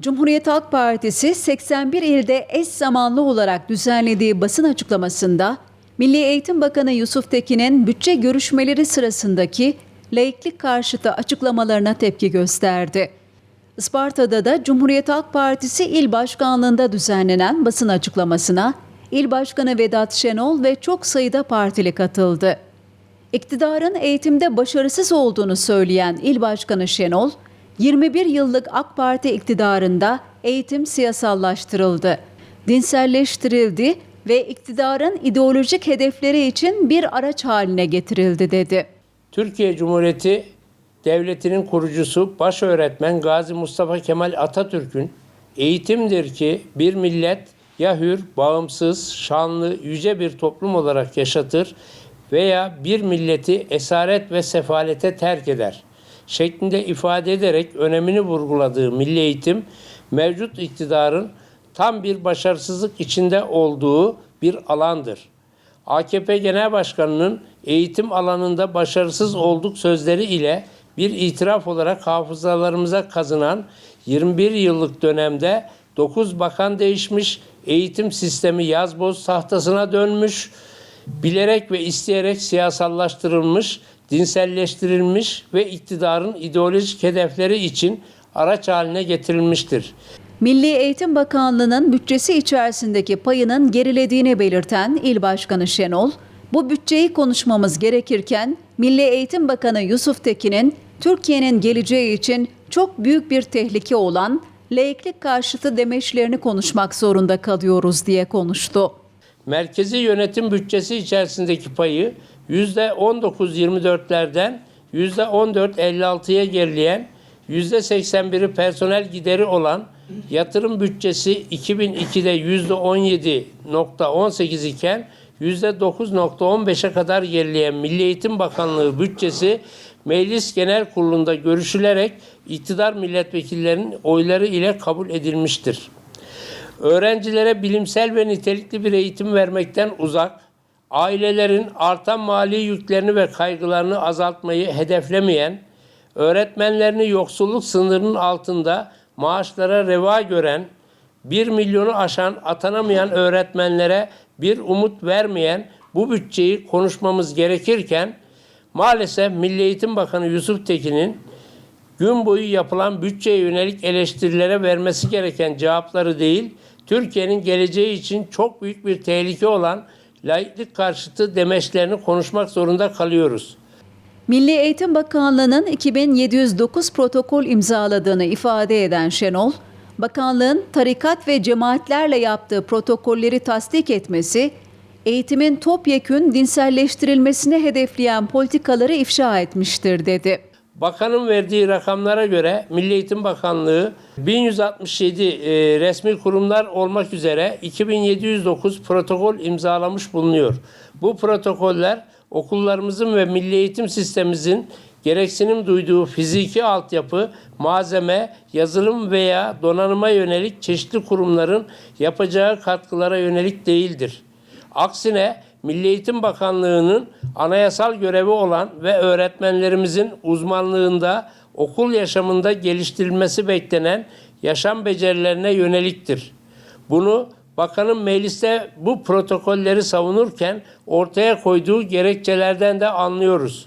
Cumhuriyet Halk Partisi 81 ilde eş zamanlı olarak düzenlediği basın açıklamasında Milli Eğitim Bakanı Yusuf Tekin'in bütçe görüşmeleri sırasındaki laiklik karşıtı açıklamalarına tepki gösterdi. Isparta'da da Cumhuriyet Halk Partisi İl Başkanlığı'nda düzenlenen basın açıklamasına İl Başkanı Vedat Şenol ve çok sayıda partili katıldı. İktidarın eğitimde başarısız olduğunu söyleyen İl Başkanı Şenol, 21 yıllık AK Parti iktidarında eğitim siyasallaştırıldı, dinselleştirildi ve iktidarın ideolojik hedefleri için bir araç haline getirildi dedi. Türkiye Cumhuriyeti Devleti'nin kurucusu baş öğretmen Gazi Mustafa Kemal Atatürk'ün eğitimdir ki bir millet ya hür, bağımsız, şanlı, yüce bir toplum olarak yaşatır veya bir milleti esaret ve sefalete terk eder şeklinde ifade ederek önemini vurguladığı milli eğitim mevcut iktidarın tam bir başarısızlık içinde olduğu bir alandır. AKP Genel Başkanı'nın eğitim alanında başarısız olduk sözleri ile bir itiraf olarak hafızalarımıza kazınan 21 yıllık dönemde 9 bakan değişmiş, eğitim sistemi yazboz tahtasına dönmüş, bilerek ve isteyerek siyasallaştırılmış, dinselleştirilmiş ve iktidarın ideolojik hedefleri için araç haline getirilmiştir. Milli Eğitim Bakanlığı'nın bütçesi içerisindeki payının gerilediğini belirten İl Başkanı Şenol, bu bütçeyi konuşmamız gerekirken Milli Eğitim Bakanı Yusuf Tekin'in Türkiye'nin geleceği için çok büyük bir tehlike olan laiklik karşıtı demeçlerini konuşmak zorunda kalıyoruz diye konuştu. Merkezi yönetim bütçesi içerisindeki payı %19-24'lerden %14-56'ya gerileyen, %81'i personel gideri olan yatırım bütçesi 2002'de %17.18 iken %9.15'e kadar gerileyen Milli Eğitim Bakanlığı bütçesi Meclis Genel Kurulu'nda görüşülerek iktidar milletvekillerinin oyları ile kabul edilmiştir. Öğrencilere bilimsel ve nitelikli bir eğitim vermekten uzak, ailelerin artan mali yüklerini ve kaygılarını azaltmayı hedeflemeyen, öğretmenlerini yoksulluk sınırının altında maaşlara reva gören, 1 milyonu aşan atanamayan öğretmenlere bir umut vermeyen bu bütçeyi konuşmamız gerekirken maalesef Milli Eğitim Bakanı Yusuf Tekin'in gün boyu yapılan bütçeye yönelik eleştirilere vermesi gereken cevapları değil, Türkiye'nin geleceği için çok büyük bir tehlike olan laiklik karşıtı demeçlerini konuşmak zorunda kalıyoruz. Milli Eğitim Bakanlığı'nın 2709 protokol imzaladığını ifade eden Şenol, bakanlığın tarikat ve cemaatlerle yaptığı protokolleri tasdik etmesi, eğitimin topyekün dinselleştirilmesini hedefleyen politikaları ifşa etmiştir dedi. Bakanın verdiği rakamlara göre Milli Eğitim Bakanlığı 1167 e, resmi kurumlar olmak üzere 2709 protokol imzalamış bulunuyor. Bu protokoller okullarımızın ve milli eğitim sistemimizin gereksinim duyduğu fiziki altyapı, malzeme, yazılım veya donanıma yönelik çeşitli kurumların yapacağı katkılara yönelik değildir. Aksine Milli Eğitim Bakanlığı'nın anayasal görevi olan ve öğretmenlerimizin uzmanlığında okul yaşamında geliştirilmesi beklenen yaşam becerilerine yöneliktir. Bunu bakanın mecliste bu protokolleri savunurken ortaya koyduğu gerekçelerden de anlıyoruz.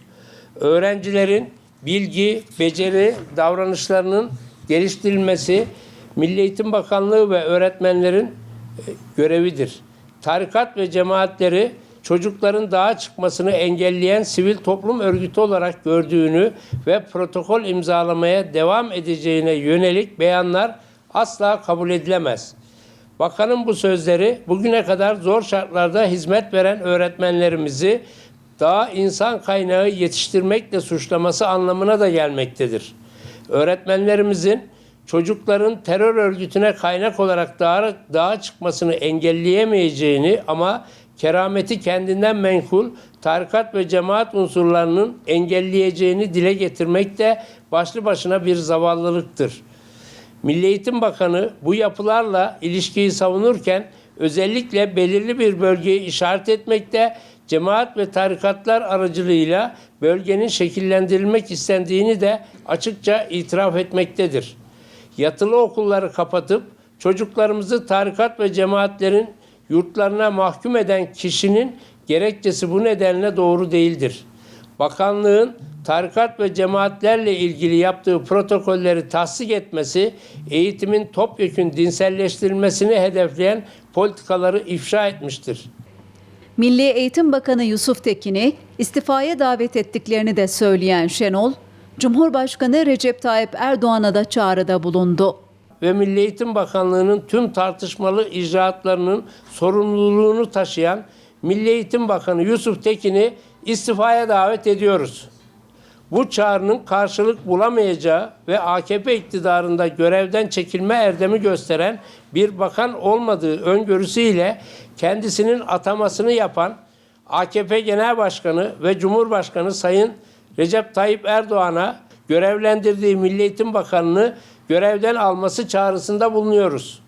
Öğrencilerin bilgi, beceri, davranışlarının geliştirilmesi Milli Eğitim Bakanlığı ve öğretmenlerin e, görevidir. Tarikat ve cemaatleri çocukların dağa çıkmasını engelleyen sivil toplum örgütü olarak gördüğünü ve protokol imzalamaya devam edeceğine yönelik beyanlar asla kabul edilemez. Bakanın bu sözleri bugüne kadar zor şartlarda hizmet veren öğretmenlerimizi daha insan kaynağı yetiştirmekle suçlaması anlamına da gelmektedir. Öğretmenlerimizin çocukların terör örgütüne kaynak olarak dağa, dağa çıkmasını engelleyemeyeceğini ama kerameti kendinden menkul tarikat ve cemaat unsurlarının engelleyeceğini dile getirmek de başlı başına bir zavallılıktır. Milli Eğitim Bakanı bu yapılarla ilişkiyi savunurken özellikle belirli bir bölgeyi işaret etmekte, cemaat ve tarikatlar aracılığıyla bölgenin şekillendirilmek istendiğini de açıkça itiraf etmektedir. yatılı okulları kapatıp çocuklarımızı tarikat ve cemaatlerin yurtlarına mahkum eden kişinin gerekçesi bu nedenle doğru değildir. Bakanlığın tarikat ve cemaatlerle ilgili yaptığı protokolleri tasdik etmesi, eğitimin topyekün dinselleştirilmesini hedefleyen politikaları ifşa etmiştir. Milli Eğitim Bakanı Yusuf Tekin'i istifaya davet ettiklerini de söyleyen Şenol, Cumhurbaşkanı Recep Tayyip Erdoğan'a da çağrıda bulundu. Ve Milli Eğitim Bakanlığı'nın tüm tartışmalı icraatlarının sorumluluğunu taşıyan Milli Eğitim Bakanı Yusuf Tekin'i istifaya davet ediyoruz. Bu çağrının karşılık bulamayacağı ve AKP iktidarında görevden çekilme erdemi gösteren bir bakan olmadığı öngörüsüyle kendisinin atamasını yapan AKP Genel Başkanı ve Cumhurbaşkanı Sayın Recep Tayyip Erdoğan'a görevlendirdiği Milli Eğitim Bakanı'nı görevden alması çağrısında bulunuyoruz.